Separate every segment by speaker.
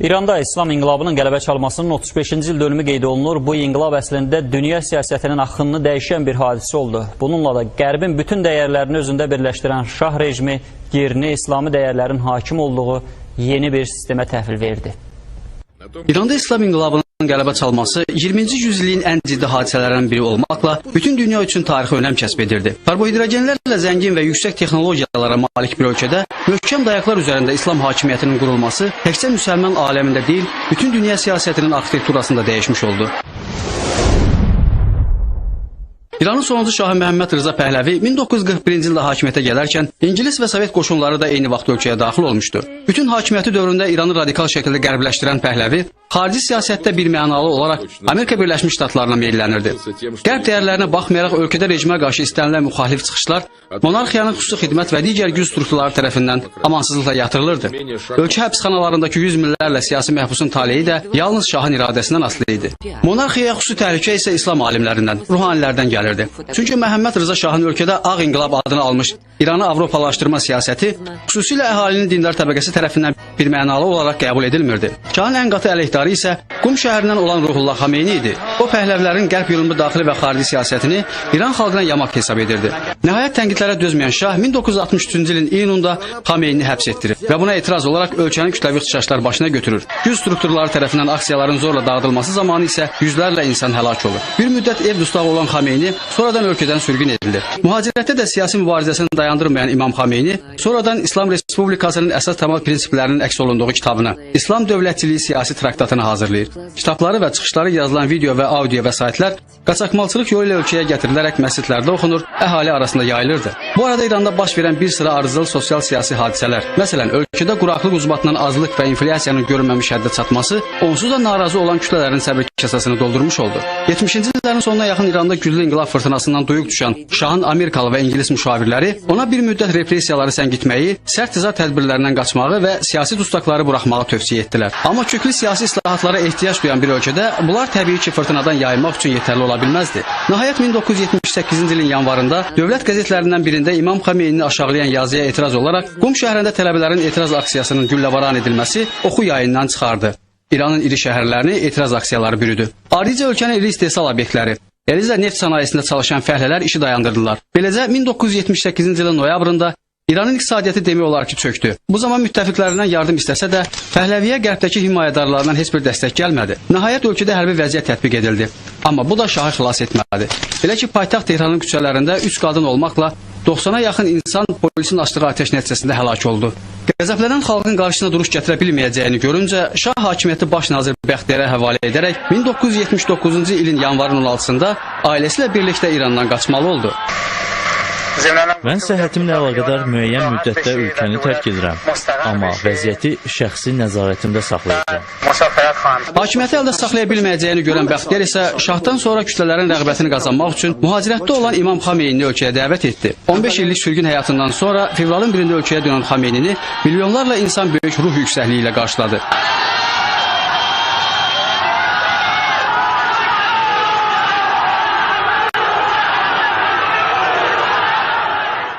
Speaker 1: İranda İslam inqilabının qələbə çalmasının 35-ci il dönümü qeyd olunur. Bu inqilab əslində dünya siyasətinin axınını dəyişən bir hadisə oldu. Bununla da Qərbin bütün dəyərlərini özündə birləşdirən şah rejimi yerini İslami dəyərlərin hakim olduğu yeni bir sistemə təhvil verdi.
Speaker 2: İranda İslam inqilabının qələbə çalması 20-ci yüzilliyin ən ciddi hadisələrindən biri olmaqla bütün dünya üçün tarixi önəm kəsb edirdi. Karbohidrogenlərlə zəngin və yüksək texnologiyalara malik bir ölkədə möhkəm dayaqlar üzərində İslam hakimiyyətinin qurulması təkcə müsəlman aləmində deyil, bütün dünya siyasətinin arxitekturasını da dəyişmiş oldu. İranın sonuncu şahı Məhəmməd Rıza Pəhləvi 1941-ci ildə hakimiyyətə gələrkən İngilis və Sovet qoşunları da eyni vaxt ölkəyə daxil olmuşdu. Bütün hakimiyyəti dövründə İranı radikal şəkildə qərbləşdirən Pəhləvi xarici siyasətdə bir mənalı olaraq Amerika Birləşmiş Ştatlarına meyllənirdi. Qərb dəyərlərinə baxmayaraq ölkədə rejimə qarşı istənilən müxalif çıxışlar monarxiyanın xüsusi xidmət və digər güc strukturları tərəfindən amansızlıqla yatırılırdı. Ölkə həbsxanalarındakı yüz minlərlə siyasi məhbusun taleyi də yalnız şahın iradəsindən asılı idi. Monarxiyaya xüsusi təhlükə isə İslam alimlərindən, ruhanilərdən gəlirdi. Çünki Məhəmməd Rıza şahın ölkədə Ağ İnqilab adını almış İranı Avropalaşdırma siyasəti xüsusilə əhalinin dindar təbəqəsi tərəfindən bir mənalı olaraq qəbul edilmirdi. Şahın ən qatı əleyhdarı isə Qum şəhərindən olan Ruhullah Xameyni idi. O pəhləvlərin qərb yolunda daxili və xarici siyasətini İran xalqına yamaq hesab edirdi. Nəhayət tənqidlərə dözməyən şah 1963-cü ilin iyununda Xameyni həbs etdirir və buna etiraz olaraq ölkənin kütləvi ixtişaşlar başına götürür. Güc strukturları tərəfindən aksiyaların zorla dağıdılması zamanı isə yüzlərlə insan həlak olur. Bir müddət ev dustağı olan Xameyni sonradan ölkədən sürgün edilir. Mühacirətdə də siyasi mübarizəsini dayandırmayan İmam Xameyni sonradan İslam Respublikasının əsas təmal prinsiplərinin əks olunduğu kitabını, İslam dövlətçiliyi siyasi traktatını hazırlayır. Kitabları və çıxışları yazılan video və audio vəsaitlər qaçaqmalçılıq yolu ilə ölkəyə gətirilərək məscidlərdə oxunur, əhali arasında yayılırdı. Bu arada İranda baş verən bir sıra arızalı sosial siyasi hadisələr, məsələn, ölkədə quraqlıq ucbatından azlıq və inflyasiyanın görünməmiş həddə çatması onsuz da narazı olan kütlələrin səbir kasasını doldurmuş oldu. 70-ci illərin sonuna yaxın İranda güclü inqilab fırtınasından duyuq düşən şahın Amerikalı və İngilis müşavirləri ona bir müddət repressiyaları səngitməyi, sərt cəza tədbirlərindən qaçmağı və siyasi dustaqları buraxmağı tövsiyə etdilər. Amma köklü siyasi islahatlara ehtiyac duyan bir ölkədə bunlar təbii ki, fırtınadan yayınmaq üçün yetərli ola bilməzdi. Nəhayət 1978-ci ilin yanvarında dövlət qəzetlərindən birində İmam Xameynini aşağılayan yazıya etiraz olaraq Qum şəhərində tələbələrin etiraz aksiyasının güllavaran edilməsi oxu yayından çıxardı. İranın iri şəhərlərini etiraz aksiyaları bürüdü. Ayrıca ölkənin iri istehsal obyektləri, Elizə neft sənayesində çalışan fəhlələr işi dayandırdılar. Beləcə 1978-ci ilin noyabrında İranın iqtisadiyyatı demək olar ki, çökdü. Bu zaman müttəfiqlərindən yardım istəsə də, Pəhləviyə qərbdəki himayədarlarından heç bir dəstək gəlmədi. Nəhayət ölkədə hərbi vəziyyət tətbiq edildi. Amma bu da şahı xilas etmədi. Belə ki, paytaxt Tehranın küçələrində 3 qadın olmaqla 90-a yaxın insan polisin açdığı atəş nəticəsində həlak oldu. Qəzəblənən xalqın qarşısına duruş gətirə bilməyəcəyini görüncə şah hakimiyyəti baş nazir Bəxtiyara həvalə edərək 1979-cu ilin yanvarın 16-sında ailəsi ilə birlikdə İrandan qaçmalı oldu.
Speaker 3: Mən səhhətimlə əlaqədar müəyyən müddətdə ölkəni tərk edirəm, amma vəziyyəti şəxsi nəzarətimdə saxlayacağam.
Speaker 2: Hakimiyyəti əldə saxlaya bilməyəcəyini görən Bəxtiyar isə şahdan sonra kütlələrin rəğbətini qazanmaq üçün mühacirətdə olan İmam Xameynini ölkəyə dəvət etdi. 15 illik sürgün həyatından sonra fevralın 1-də ölkəyə dönən Xameynini milyonlarla insan böyük ruh yüksəkliyi ilə qarşıladı.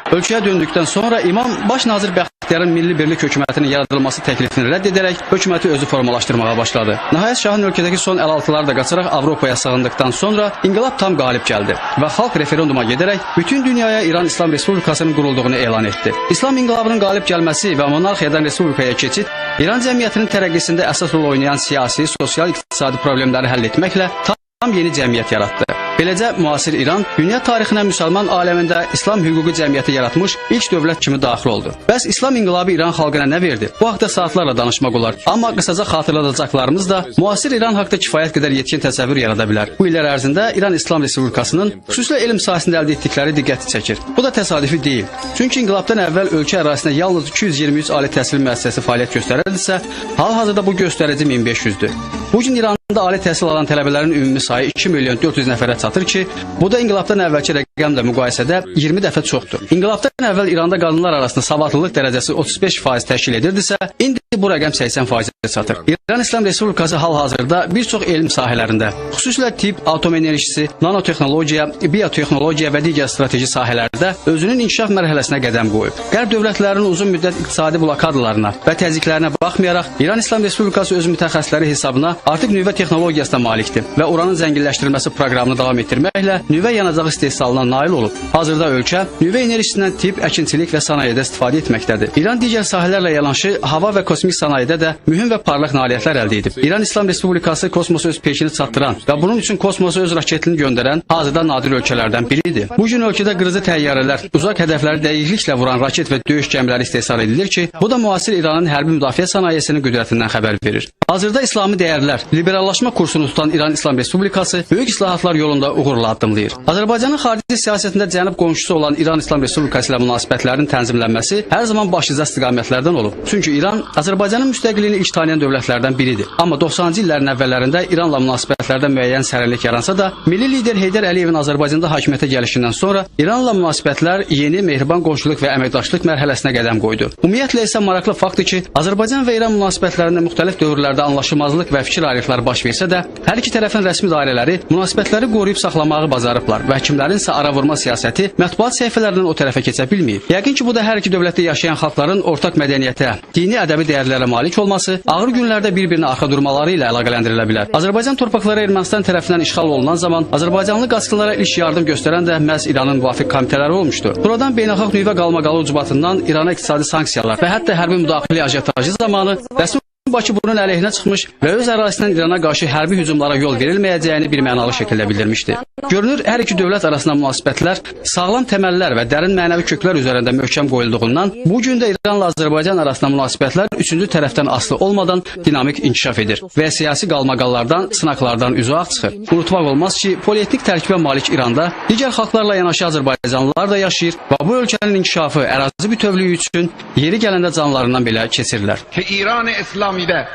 Speaker 2: Ölkəyə döndükdən sonra imam baş nazir Bəxtiyarın milli birlik hökumətinin yaradılması təklifini rədd edərək hökuməti özü formalaşdırmağa başladı. Nəhayət şahın ölkədəki son əlaltıları da qaçaraq Avropaya sığındıqdan sonra inqilab tam qalib gəldi və xalq referenduma gedərək bütün dünyaya İran İslam Respublikasının qurulduğunu elan etdi. İslam inqilabının qalib gəlməsi və monarxiyadan respublikaya keçid İran cəmiyyətinin tərəqqisində əsas rol oynayan siyasi, sosial, iqtisadi problemləri həll etməklə tam yeni cəmiyyət yaratdı. Beləcə müasir İran dünya tarixinə müsəlman aləmində İslam hüquqi cəmiyyəti yaratmış ilk dövlət kimi daxil oldu. Bəs İslam inqilabı İran xalqına nə verdi? Bu haqqda saatlarla danışmaq olar. Amma qısaca xatırladacaqlarımız da müasir İran haqqında kifayət qədər yetkin təsəvvür yarada bilər. Bu illər ərzində İran İslam Respublikasının xüsusilə elm sahəsində əldə etdikləri diqqəti çəkir. Bu da təsadüfi deyil. Çünki inqilabdan əvvəl ölkə ərazisində yalnız 223 ali təhsil müəssisəsi fəaliyyət göstərərdisə, hal-hazırda bu göstərici 1500-dür. Bu gün İranda ali təhsil alan tələbələrin ümumi sayı 2 milyon 400 nəfərə çatır ki, bu da inqilabdan əvvəlki rəqəmə rəqəmlə müqayisədə 20 dəfə çoxdur. İnqilabdan əvvəl İranda qadınlar arasında savadlılıq dərəcəsi 35% təşkil edirdisə, indi bu rəqəm 80%-ə çatır. İran İslam Respublikası hal-hazırda bir çox elm sahələrində, xüsusilə tibb, atom enerjisi, nanotexnologiya, biotexnologiya və digər strateji sahələrdə özünün inkişaf mərhələsinə qədəm qoyub. Qərb dövlətlərinin uzun müddət iqtisadi blokadalarına və təzyiqlərinə baxmayaraq, İran İslam Respublikası öz mütəxəssisləri hesabına artıq nüvə texnologiyasına malikdir və uranın zənginləşdirilməsi proqramını davam etdirməklə nüvə yanacağı istehsalına nail olub. Hazırda ölkə nüvə enerjisindən tibb, əkinçilik və sənayedə istifadə etməkdədir. İran digər sahələrlə yanaşı hava və kosmik sənayedə də mühüm və parlaq nailiyyətlər əldə edib. İran İslam Respublikası kosmosa öz peşini çatdıran və bunun üçün kosmosa öz raketini göndərən hazırda nadir ölkələrdən biridir. Bu gün ölkədə qırıcı təyyarələr, uzaq hədəfləri dəqiqliklə vuran raket və döyüş gəmiləri istehsal edilir ki, bu da müasir İranın hərbi müdafiə sənayesinin qüdrətindən xəbər verir. Hazırda İslami dəyərlər, liberallaşma kursunu tutan İran İslam Respublikası böyük islahatlar yolunda uğurla addımlayır. Azərbaycanın xarici siyasətində cənub qonşusu olan İran İslam Respublikası ilə münasibətlərin tənzimlənməsi hər zaman başlıca istiqamətlərdən olub. Çünki İran Azərbaycanın müstəqilliyini ilk tanıyan dövlətlərdən biridir. Amma 90-cı illərin əvvəllərində İranla münasibətlərdə müəyyən sərinlik yaransa da, milli lider Heydər Əliyevin Azərbaycanda hakimiyyətə gəlişindən sonra İranla münasibətlər yeni mehriban qonşuluq və əməkdaşlıq mərhələsinə qədəm qoydu. Ümumiyyətlə isə maraqlı faktdır ki, Azərbaycan və İran münasibətlərində müxtəlif dövrlərdə anlaşılmazlıq və fikir ayrılıqları baş versə də, hər iki tərəfin rəsmi dairələri münasibətləri qoruyub saxlamağı bacarıblar və hakimlərin isə ara vurma siyasəti mətbuat səhifələrindən o tərəfə keçə bilməyib. Yəqin ki, bu da hər iki dövlətdə yaşayan xalqların ortaq mədəniyyətə, dini ədəbi dəyərlərə malik olması, ağır günlərdə bir-birinə arxa durmaları ilə əlaqələndirilə bilər. Azərbaycan torpaqları Ermənistan tərəfindən işğal olunan zaman Azərbaycanlı qaçqınlara ilk yardım göstərən də məhz İranın müvafiq komitələri olmuşdu. Buradan beynəlxalq nüvə qalmaqalı ucbatından İrana iqtisadi sanksiyalar və hətta hərbi müdaxilə ajitajı zamanı rəsmi Bakı bunun əleyhinə çıxmış və öz ərazisindən İrana qarşı hərbi hücumlara yol verilməyəcəyini bir mənalı şəkildə bildirmişdi. Görünür, hər iki dövlət arasında münasibətlər sağlam təməllər və dərin mənəvi köklər üzərində möhkəm qoyulduğundan, bu gün də İranla Azərbaycan arasında münasibətlər üçüncü tərəfdən aslı olmadan dinamik inkişaf edir və siyasi qalmaqallardan, sınaqlardan uzaq çıxır. Unutmaq olmaz ki, polietnik tərkibə malik İranda digər xalqlarla yanaşı Azərbaycanlılar da yaşayır və bu ölkənin inkişafı, ərazi bütövlüyü üçün yeri gələndə canlarından belə keçirlər.
Speaker 4: Ki İran-ı İslamidə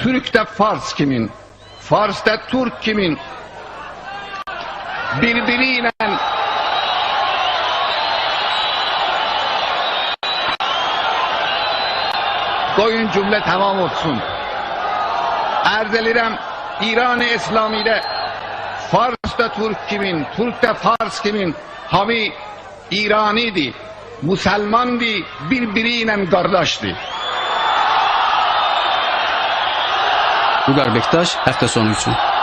Speaker 4: Türkdə Fars kimin, Farsda Türk kimin, birbiriyle Koyun cümle tamam olsun. Arz edirəm İran İslamidə Fars da Türk kimin, Türk de Fars kimin hami İranidir, Müslümandır, birbiriyle kardeştir.
Speaker 2: Vüqar Bektaş həftə sonu üçün.